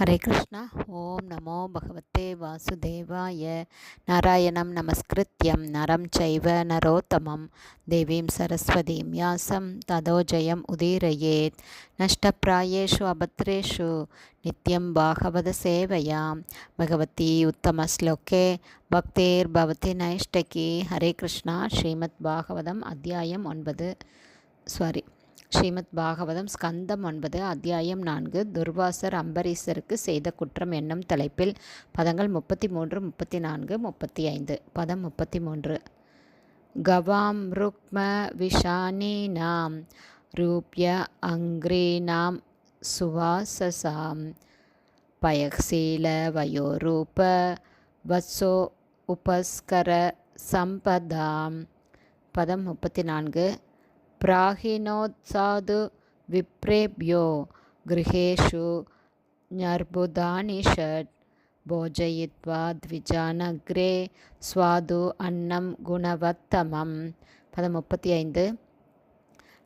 ஹரே கிருஷ்ணா. ஓம் நமோ பகவத்தே வாசுதேவாய. நாராயணம் நமஸ்கிருத்யம் நரம் சைவ நரோத்தமம். தேவீம் சரஸ்வதீம் யாசம் ததோ ஜெயம் உதீரயேத். நஷ்டப்பிராயேஷு அபத்ரேஷு நித்யம் பாகவத சேவையாம். பகவதி உத்தமஸ்லோகே பக்தேர் பவதி நைஷ்டகி. ஹரே கிருஷ்ணா. ஸ்ரீமத் பாகவதம் அத்தியாயம் ஒன்பது. சாரி. ஸ்ரீமத் பாகவதம் ஸ்கந்தம் ஒன்பது அத்தியாயம் நான்கு துர்வாசர் அம்பரீசருக்கு செய்த குற்றம் என்னும் தலைப்பில் பதங்கள் முப்பத்தி மூன்று முப்பத்தி நான்கு முப்பத்தி ஐந்து பதம் முப்பத்தி மூன்று கவாம் ருக்ம விஷானீனாம் ரூப்ய அங்கிரீனாம் சுவாசசாம். பயசீல வயோரூப வத்சோ உபஸ்கர சம்பதாம். பதம் முப்பத்தி நான்கு प्राहिणोत्सादु विप्रेभ्यो गृहेषु न्यर्बुदानि षट् भोजयित्वा द्विजानग्रे स्वादु अन्नं गुणवत्तमं पदमुपति ऐन्द्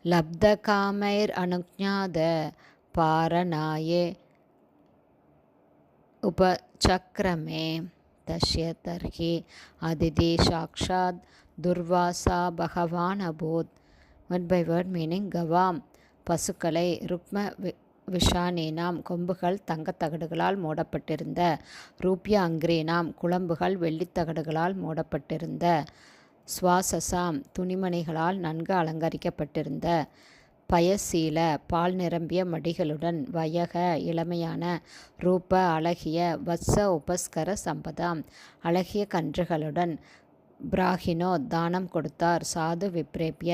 லப்தகாமைர் அனுஜாத பாரணாயே उपचक्रमे तस्य तर्हि अदिति साक्षात् दुर्वासा भगवान् अभूत् வேர்ட் பை வேர்ட் மீனிங் கவாம் பசுக்களை ருக்ம வி விஷானேனாம் கொம்புகள் தங்கத்தகடுகளால் மூடப்பட்டிருந்த ரூப்யா அங்கிரீனாம் குழம்புகள் வெள்ளித்தகடுகளால் மூடப்பட்டிருந்த சுவாசசாம் துணிமணிகளால் நன்கு அலங்கரிக்கப்பட்டிருந்த பயசீல பால் நிரம்பிய மடிகளுடன் வயக இளமையான ரூப அழகிய வத்ச உபஸ்கர சம்பதாம் அழகிய கன்றுகளுடன் பிராகினோ தானம் கொடுத்தார். சாது விப்ரேபிய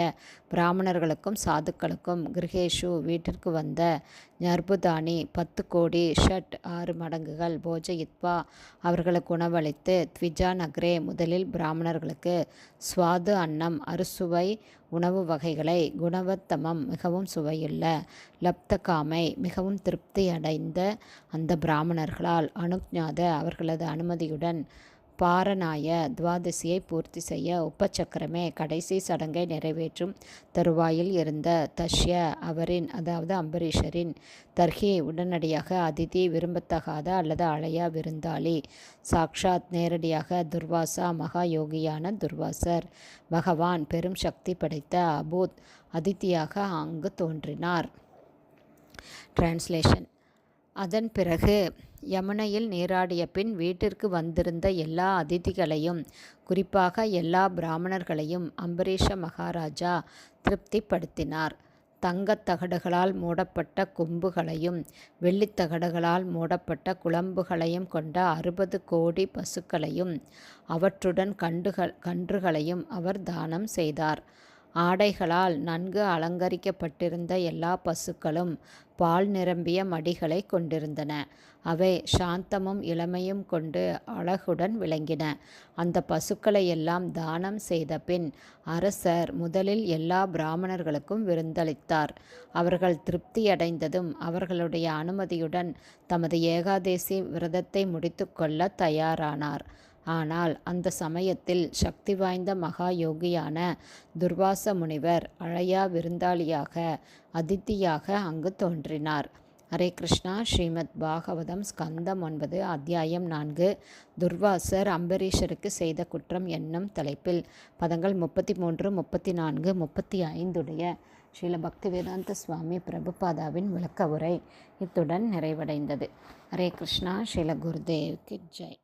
பிராமணர்களுக்கும் சாதுக்களுக்கும் கிரகேஷு வீட்டிற்கு வந்த நர்புதானி பத்து கோடி ஷட் ஆறு மடங்குகள் போஜயித்வா அவர்களுக்கு உணவளித்து த்விஜா நக்ரே முதலில் பிராமணர்களுக்கு சுவாது அன்னம் அறுசுவை உணவு வகைகளை குணவத்தமம் மிகவும் சுவையுள்ள லப்தகாமை மிகவும் திருப்தி அடைந்த அந்த பிராமணர்களால் அனுஜாத அவர்களது அனுமதியுடன் பாரநாய துவாதசியை பூர்த்தி செய்ய உப்பச்சக்கரமே கடைசி சடங்கை நிறைவேற்றும் தருவாயில் இருந்த தஷ்ய அவரின் அதாவது அம்பரீஷரின் தர்ஹி உடனடியாக அதிதி விரும்பத்தகாத அல்லது அழையா விருந்தாளி சாக்ஷாத் நேரடியாக துர்வாசா மகா யோகியான துர்வாசர் பகவான் பெரும் சக்தி படைத்த அபூத் அதித்தியாக அங்கு தோன்றினார். டிரான்ஸ்லேஷன் அதன் பிறகு யமுனையில் நீராடிய பின் வீட்டிற்கு வந்திருந்த எல்லா அதிதிகளையும் குறிப்பாக எல்லா பிராமணர்களையும் அம்பரீஷ மகாராஜா திருப்திப்படுத்தினார். தங்கத்தகடுகளால் மூடப்பட்ட கொம்புகளையும் வெள்ளித்தகடுகளால் மூடப்பட்ட குழம்புகளையும் கொண்ட அறுபது கோடி பசுக்களையும் அவற்றுடன் கண்டுகள் கன்றுகளையும் அவர் தானம் செய்தார். ஆடைகளால் நன்கு அலங்கரிக்கப்பட்டிருந்த எல்லா பசுக்களும் பால் நிரம்பிய மடிகளை கொண்டிருந்தன. அவை சாந்தமும் இளமையும் கொண்டு அழகுடன் விளங்கின. அந்த பசுக்களை எல்லாம் தானம் செய்த பின் அரசர் முதலில் எல்லா பிராமணர்களுக்கும் விருந்தளித்தார். அவர்கள் திருப்தியடைந்ததும் அவர்களுடைய அனுமதியுடன் தமது ஏகாதேசி விரதத்தை முடித்துக்கொள்ள தயாரானார். ஆனால் அந்த சமயத்தில் சக்தி வாய்ந்த மகா யோகியான துர்வாச முனிவர் அழையா விருந்தாளியாக அதித்தியாக அங்கு தோன்றினார். ஹரே கிருஷ்ணா ஸ்ரீமத் பாகவதம் ஸ்கந்தம் ஒன்பது அத்தியாயம் நான்கு துர்வாசர் அம்பரீஷருக்கு செய்த குற்றம் என்னும் தலைப்பில் பதங்கள் முப்பத்தி மூன்று முப்பத்தி நான்கு முப்பத்தி ஐந்துடைய ஸ்ரீல பக்திவேதாந்த சுவாமி பிரபுபாதாவின் விளக்க உரை இத்துடன் நிறைவடைந்தது. ஹரே கிருஷ்ணா ஸ்ரீல குருதேவ்க்கு ஜெய்.